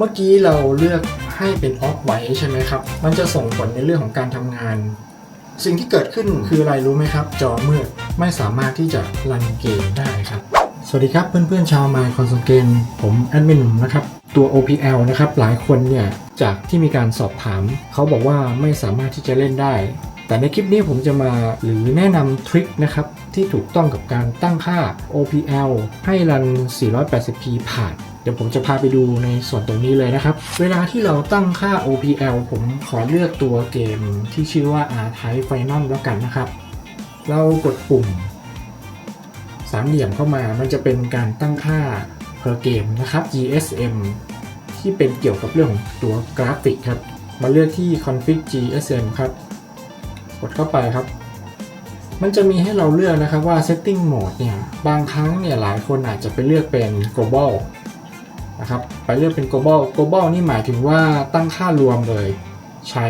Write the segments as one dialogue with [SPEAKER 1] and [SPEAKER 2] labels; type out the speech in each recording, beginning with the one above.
[SPEAKER 1] เมื่อกี้เราเลือกให้เป็นออฟไว้ใช่ไหมครับ มันจะส่งผลในเรื่องของการทำงาน สิ่งที่เกิดขึ้นคืออะไรรู้ไหมครับ จอมืดไม่สามารถที่จะรันเกมได้ครับ สวัสดีครับเพื่อนๆชาว My Console Game ผมแอดมินหนุ่มนะครับ ตัว OPL นะครับหลายคนเนี่ยจากที่มีการสอบถาม เขาบอกว่าไม่สามารถที่จะเล่นได้ แต่ในคลิปนี้ผมจะมาหรือแนะนำทริคนะครับที่ถูกต้องกับการตั้งค่า OPL ให้รัน 480p ผ่าน ดี๋ยวผมจะพาไปดูในส่วนตรงนี้เลยนะครับ เวลาที่เราตั้งค่า OPL ผมขอเลือกตัวเกมที่ชื่อว่า R-Type Final แล้วกันนะครับ เรากดปุ่มสามเหลี่ยมเข้ามา มันจะเป็นการตั้งค่า per game นะครับ GSM ที่เป็นเกี่ยวกับเรื่องของตัวกราฟิกครับ มาเลือกที่ config GSM ครับ กดเข้าไปครับ มันจะมีให้เราเลือกนะครับว่า setting mode เนี่ย บางครั้งเนี่ยหลายคนอาจจะไปเลือกเป็น global นะครับไปเลือกเป็น global global นี่หมายถึงว่าตั้งค่ารวมเลย ใช้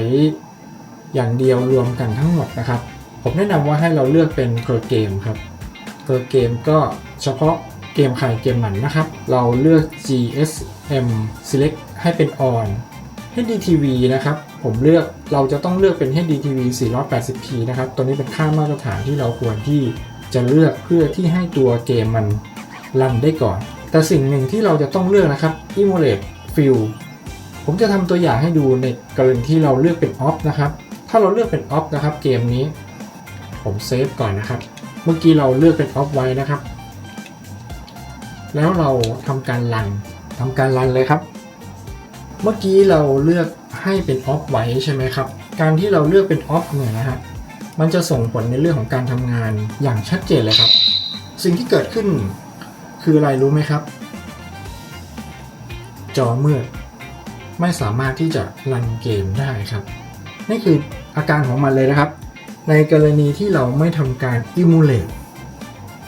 [SPEAKER 1] อย่างเดียวรวมกันทั้งหมดนะครับ ผมแนะนำว่าให้เราเลือกเป็น per game ครับ per game ก็เฉพาะเกมใครเกมมันนะครับ เราเลือก GSM select ให้เป็น on HDTV นะครับ ผมเลือกเราจะต้องเลือกเป็น HDTV 480p นะครับ ตัวนี้เป็นค่ามาตรฐานที่เราควรที่จะเลือกเพื่อที่ให้ตัวเกมมันรันได้ก่อน แต่สิ่งหนึ่งที่เราจะต้องเลือกนะครับ Emulate Fill ผมจะทำตัวอย่างให้ดูในกรณีที่เราเลือกเป็น off นะครับ ถ้าเราเลือกเป็น off นะครับ เกมนี้ ผมเซฟก่อนนะครับ เมื่อกี้เราเลือกเป็น off ไว้นะครับ แล้วเราทำการรันทำการรันเลยครับ เมื่อกี้เราเลือกให้เป็น off ไว้ใช่ไหมครับ การที่เราเลือกเป็น off เนี่ยนะฮะ มันจะส่งผลในเรื่องของการทำงานอย่างชัดเจนเลยครับ สิ่งที่เกิดขึ้น คืออะไรรู้ไหมครับ จอมืด ไม่สามารถที่จะรันเกมได้ครับ นี่คืออาการของมันเลยนะครับ ในกรณีที่เราไม่ทำการ emulate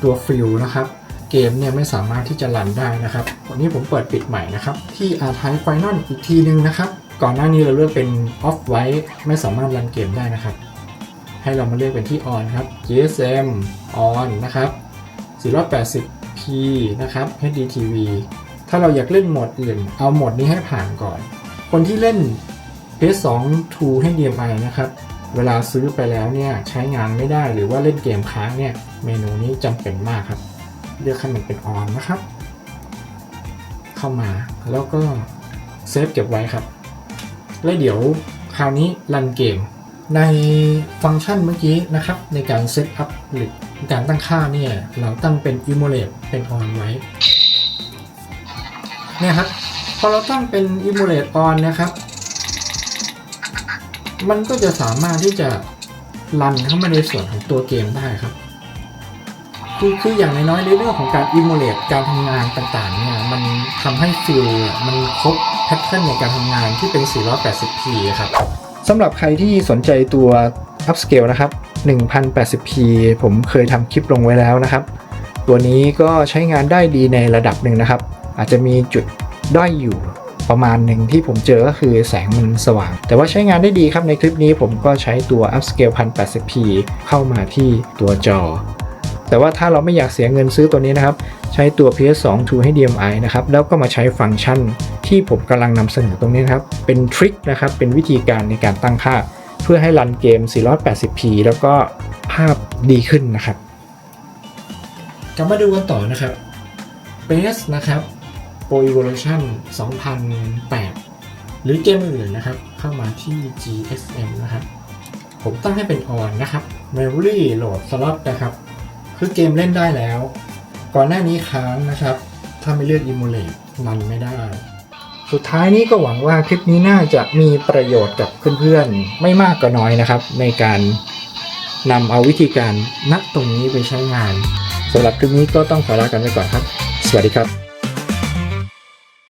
[SPEAKER 1] ตัวฟิลนะครับ เกมเนี่ยไม่สามารถที่จะรันได้นะครับวันนี้ผมเปิดปิดใหม่นะครับ ที่ R Type Final อีกทีนึงนะครับ ก่อนหน้านี้เราเลือกเป็น off ไว้ไม่สามารถรันเกมได้นะครับ ให้เรามาเลือกเป็นที่ on ครับ GSM on นะครับ480 นะครับ HDTV ถ้าเราอยากเล่นโหมดอื่น เอาโหมดนี้ให้ผ่านก่อน คนที่เล่น PS2 2 HDMI นะครับ เวลาซื้อไปแล้วเนี่ยใช้งานไม่ได้หรือว่าเล่นเกมค้างเนี่ยเมนูนี้จำเป็นมากครับ เลือกให้มันเป็น on นะครับ เข้ามาแล้วก็เซฟเก็บไว้ครับ แล้วเดี๋ยวคราวนี้รันเกม ในฟังก์ชันเมื่อกี้นะครับ ในการเซตอัพหรือการตั้งค่าเนี่ย เราตั้งเป็น emulate เป็น on ไว้เนี่ยครับพอเราตั้งเป็น emulate on นะครับ มันก็จะสามารถที่จะรันเข้ามาในส่วนของตัวเกมได้ครับ คือคืออย่างน้อยๆในเรื่องของการ emulate การทำงานต่างๆเนี่ย มันทำให้ฟิลมันครบแพทเทิร์นในการทำงานที่เป็น 480p ครับ สำหรับใครที่สนใจตัว upscale นะครับ 1080p ผมเคยทำคลิปลงไว้แล้วนะครับ ตัวนี้ก็ใช้งานได้ดีในระดับหนึ่งนะครับ อาจจะมีจุดด้อยอยู่ประมาณหนึ่งที่ผมเจอก็คือแสงมันสว่าง แต่ว่าใช้งานได้ดีครับในคลิปนี้ผมก็ใช้ตัว upscale 1080p เข้ามาที่ตัวจอ แต่ว่าถ้าเราไม่อยากเสียเงินซื้อตัวนี้นะครับ ใช้ตัว PS2 2 HDMI นะครับ แล้วก็มาใช้ฟังก์ชันที่ผมกำลังนำเสนอตรงนี้นะครับ เป็นทริคนะครับ เป็นวิธีการในการตั้งค่า เพื่อให้รันเกม 480p แล้วก็ภาพดีขึ้นนะครับกลับมาดูกันต่อนะครับ Base นะครับ Pro Evolution 2008 หรือเกมอื่นนะครับ เข้ามาที่ GSM นะครับ ผมตั้งให้เป็น on นะครับ Memory Load Slot นะครับ คือเกมเล่นได้แล้ว ก่อนหน้านี้ค้างนะครับ ถ้าไม่เลือกอิมูเลตรันไม่ได้ สุดท้ายนี้ก็หวังว่าคลิปนี้น่าจะมีประโยชน์กับเพื่อนๆ ไม่มากก็น้อยนะครับ ในการนำเอาวิธีการณตรงนี้ไปใช้งานสำหรับคลิปนี้ก็ต้องขอลากันไปก่อนครับ สวัสดีครับ